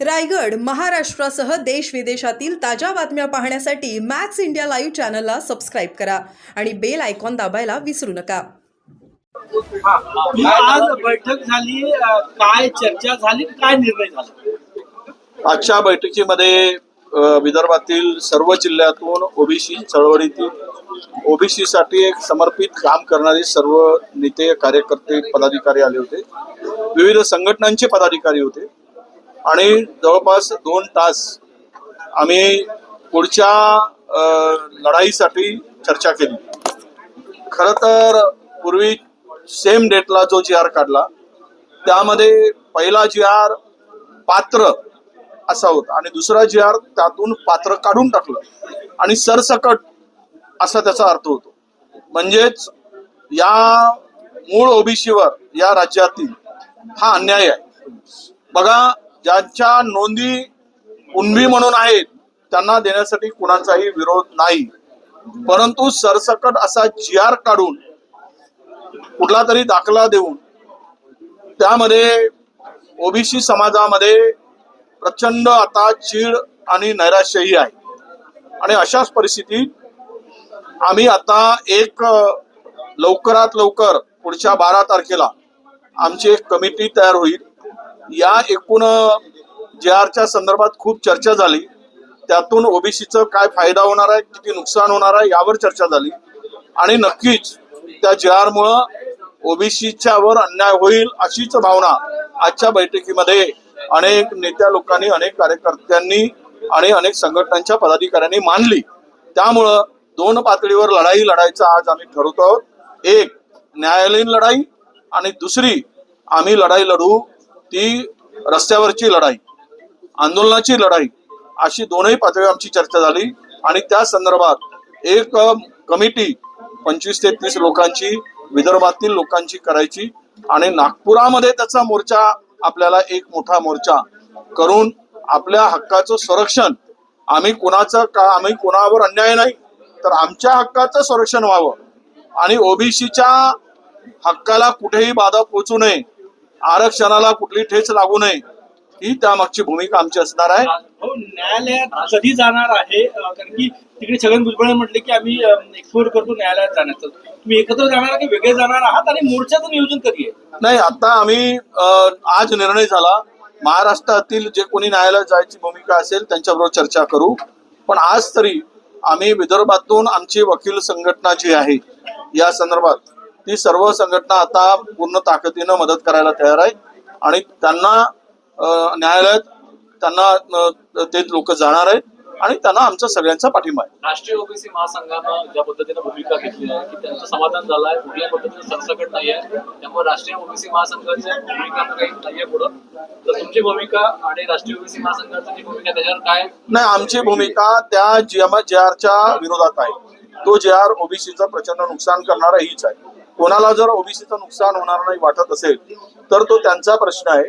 रायगड महाराष्ट्रासह देश विदेशातील ताज्या बातम्या पाहण्यासाठी मॅक्स इंडिया लाईव्ह चॅनलला सबस्क्राईब करा आणि बेल आयकॉन दाबायला विसरू नका. आज बैठक झाली काय चर्चा झाली काय निर्णय झाला? आजच्या बैठकीमध्ये विदर्भातील सर्व जिल्ह्यातून ओबीसी चळवळीतील ओबीसी साठी एक समर्पित काम करणारे सर्व नेते कार्यकर्ते पदाधिकारी आले होते. विविध संघटनांचे पदाधिकारी होते. आणि जवळपास दोन तास आम्ही पुढच्या लढाईसाठी चर्चा केली. खर तर पूर्वी सेम डेटला जो जी आर काढला त्यामध्ये पहिला जी आर पात्र असा होता आणि दुसरा जी आर त्यातून पात्र काढून टाकलं आणि सरसकट असा त्याचा अर्थ होतो. म्हणजेच या मूळ ओबीसीवर या राज्यातील हा अन्याय आहे. बघा ज्यांच्या नोंदी कुणबी म्हणून आहेत त्यांना देण्यासाठी कुणाचाही विरोध नाही. परंतु सरसकट असा जी आर काढून कुठला तरी दाखला देऊन त्यामध्ये ओबीसी समाजामध्ये प्रचंड आता चीड आणि नैराश्यही आहे. आणि अशाच परिस्थितीत आम्ही आता एक लवकरात लवकर पुढच्या बारा तारखेला आमची एक कमिटी तयार होईल. या एकूण जे आरच्या संदर्भात खूप चर्चा झाली. त्यातून ओबीसीचं काय फायदा होणार आहे किती नुकसान होणार आहे यावर चर्चा झाली. आणि नक्कीच त्या जे आरमुळं ओबीसीच्या वर अन्याय होईल अशीच भावना आजच्या बैठकीमध्ये अनेक नेत्या लोकांनी अनेक कार्यकर्त्यांनी आणि अनेक संघटनांच्या पदाधिकाऱ्यांनी मांडली. त्यामुळं दोन पातळीवर लढाई लढायचं आज आम्ही ठरवतो आहोत. एक न्यायालयीन लढाई आणि दुसरी आम्ही लढाई लढू ती रस्त्यावरची लढाई आंदोलनाची लढाई अशी दोनही पातळी आमची चर्चा झाली. आणि त्या संदर्भात एक कमिटी पंचवीस ते तीस लोकांची विदर्भातील लोकांची करायची. आणि नागपुरामध्ये त्याचा मोर्चा आपल्याला एक मोठा मोर्चा करून आपल्या हक्काचं संरक्षण. आम्ही कोणाचं का आम्ही कोणावर अन्याय नाही तर आमच्या हक्काचं संरक्षण व्हावं. आणि ओबीसीच्या हक्काला कुठेही बाधा पोचू नये आरक्षणाला कुठली ठेच लागू नये ही त्यामागची भूमिका आमची असणार आहे. हो न्यायालयात कधी जाणार आहे? कारण की तिकडे छगन भुजबळ म्हटले की आम्ही एक्सप्लोर करतो न्यायालयात जाण्याचं. तुम्ही एकत्र जाणार की वेगळे जाणार आहात आणि मोर्चाचं नियोजन कधी आहे? नाही आता आम्ही आज निर्णय झाला. महाराष्ट्रातील जे कोणी न्यायालयात जायची भूमिका असेल त्यांच्याबरोबर चर्चा करू. पण आज तरी आम्ही विदर्भातून आमची वकील संघटना जी आहे या संदर्भात ती सर्व संघटना आता पूर्ण ताकदीनं मदत करायला तयार आहे. आणि त्यांना न्यायालयात त्यांना ते लोक जाणार आहेत. आणि त्यांना आमचा सगळ्यांचा पाठिंबा आहे. राष्ट्रीय ओबीसी महासंघानं ज्या पद्धतीने भूमिका घेतली आहे की त्यांचं समाधान झालं आहे कुठल्या पद्धतीचं सरसकट नाही आहे त्यामुळे राष्ट्रीय ओबीसी महासंघाच्या भूमिका काही नाहीये पुढं. तर तुमची भूमिका आणि राष्ट्रीय ओबीसी महासंघाची जी भूमिका त्याच्यावर काय? नाही आमची भूमिका त्या जी जे आरच्या विरोधात आहे. तो जे आर ओबीसीचं प्रचंड नुकसान करणारा हीच आहे. कोणाला जर ओबीसीचं नुकसान होणार नाही वाटत असेल तर तो त्यांचा प्रश्न आहे.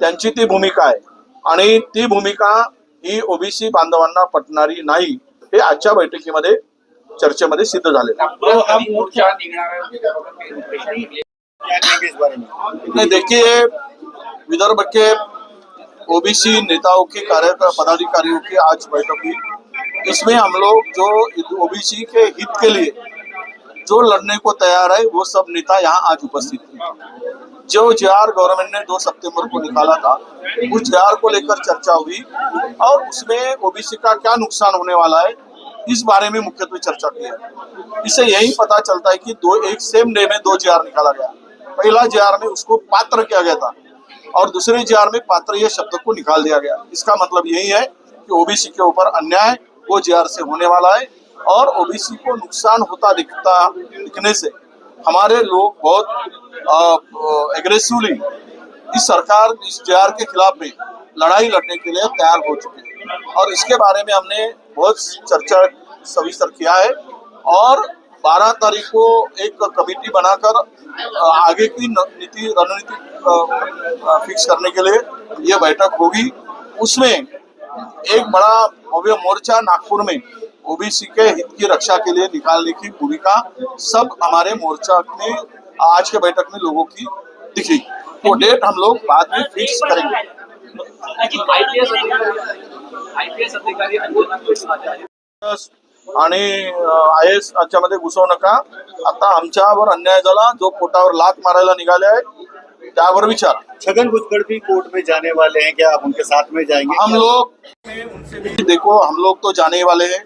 त्यांची ती भूमिका आहे. आणि ती भूमिका ही ओबीसी बांधवांना पटणारी नाही हे आजच्या बैठकीमध्ये चर्चेमध्ये सिद्ध झालेलं आहे. मोर्चा नहीं देखिए विदर्भ के ओबीसी नेताओं की कार्य पदाधिकारियों की आज बैठक हुई। इसमें हम लोग जो ओबीसी के हित के लिए जो लड़ने को तैयार है, वो सब नेता यहाँ आज उपस्थित थे जो जे गवर्नमेंट ने दो सितंबर को निकाला था, उस जे को लेकर चर्चा हुई और उसमें ओबीसी का क्या नुकसान होने वाला है, इस बारे में मुख्यत्वे चर्चा की है। इससे यही पता चलता है कि दो, एक सेम डे में दो जे निकाला गया। पहला जे में उसको पात्र किया गया था और दूसरे जे में पात्र यह शब्द को निकाल दिया गया। इसका मतलब यही है कि ओबीसी के ऊपर अन्याय वो जे से होने वाला है। और ओबीसी को नुकसान होता दिखता, दिखने से हमारे लोग बहुत एग्रेसिवली इस सरकार, इस जे के खिलाफ में लड़ाई लड़ने के लिए तैयार हो चुके हैं। और इसके बारे में हमने बहुत चर्चा सविस्तर किया है। और 12 तारीख को एक कमेटी बनाकर आगे की नीति, रणनीति फिक्स करने के लिए ये बैठक होगी। उसमें एक बड़ा भव्य मोर्चा नागपुर में ओबीसी के हित की रक्षा के लिए निकालने की भूमिका सब हमारे मोर्चा में आज के बैठक में लोगों की दिखी वो डेट हम लोग बाद में फिक्स करेंगे। आणि आय एस मध्ये घुसवू नका. आता आमच्यावर अन्याय झाला जो पोटावर लात मारायला निघाले आहे त्यावर विचार. छगन भुजबल भी कोर्ट में जाने वाले हैं क्या? आप उनके साथ में जाएँगे? हम लोग देखो हम लोग तो जाने वाले हैं।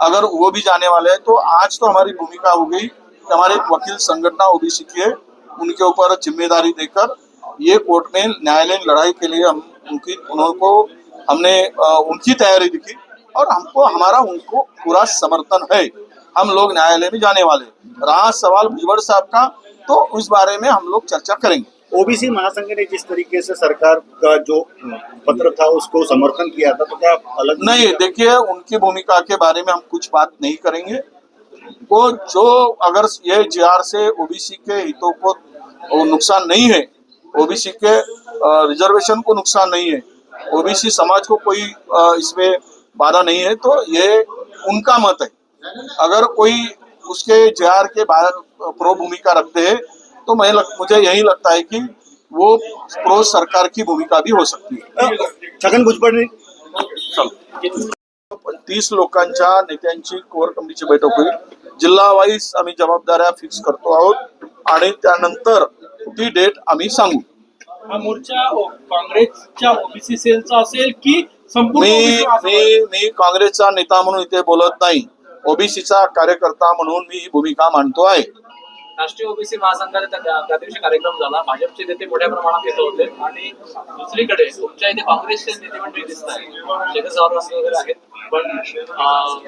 अगर वो भी जाने वाले हैं तो आज तो हमारी भूमिका हो गई कि हमारे वकील संगठना ओबीसी की उनके ऊपर ज़िम्मेदारी देकर ये कोर्ट में न्यायालय लड़ाई के लिए हम उनकी, उनको, हमने उनकी तैयारी दिखी और हमको, हमारा उनको पूरा समर्थन है। हम लोग न्यायालय में जाने वाले रहा सवाल भुजबल साहब का तो उस बारे में हम लोग चर्चा करेंगे। ओबीसी महासंघ ने जिस तरीके से सरकार का जो पत्र था उसको समर्थन किया था तो क्या अलग नहीं देखिए उनकी भूमिका के बारे में हम कुछ बात नहीं करेंगे। वो जो अगर ये जीआर से ओबीसी के हितों को नुकसान नहीं है ओबीसी के रिजर्वेशन को नुकसान नहीं है ओबीसी समाज को कोई इसमें बाधा नहीं है तो ये उनका मत है। अगर कोई उसके जीआर के प्रो भूमिका रखते हैं तो मैं लग, मुझे यही लगता है कि वो प्रो सरकार की भूमिका भी हो सकती है। छगन भुजबल ने? तीस लोकांच्या नेत्यांची कोर कमिटीची बैठक होईल. जिल्हा वाईज आम्ही जबाबदाऱ्या फिक्स करतो आहोत आणि त्यानंतर ती डेट आम्ही सांगू. हा मोर्चा ओ- काँग्रेसच्या ओबीसी सेलचा असेल की संपूर्ण मी? मी मी काँग्रेसचा नेता म्हणून इथे बोलत नाही. ओबीसीचा कार्यकर्ता म्हणून मी ही भूमिका मांडतो आहे. राष्ट्रीय ओबीसी महासंघाचा त्या दिवशी कार्यक्रम झाला. भाजपचे नेते मोठ्या प्रमाणात येत होते. आणि दुसरीकडे तुमच्या इथे काँग्रेसचे नेते मंडळी दिसत आहेत. शेखर सावरकर वगैरे आहेत. पण अं,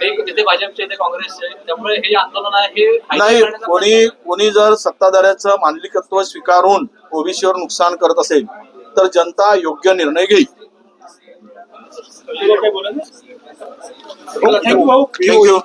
ते तिथे भाजपचे ते काँग्रेसचे. त्यामुळे हे आंदोलन आहे हे नाही कोणी कोणी जर सत्ताधाऱ्याचं मांडलिकत्व स्वीकारून ओबीसीवर नुकसान करत असेल तर जनता योग्य निर्णय घेईल. तुला काय बोलायचं? थँक्यू भाऊ. थँक्यू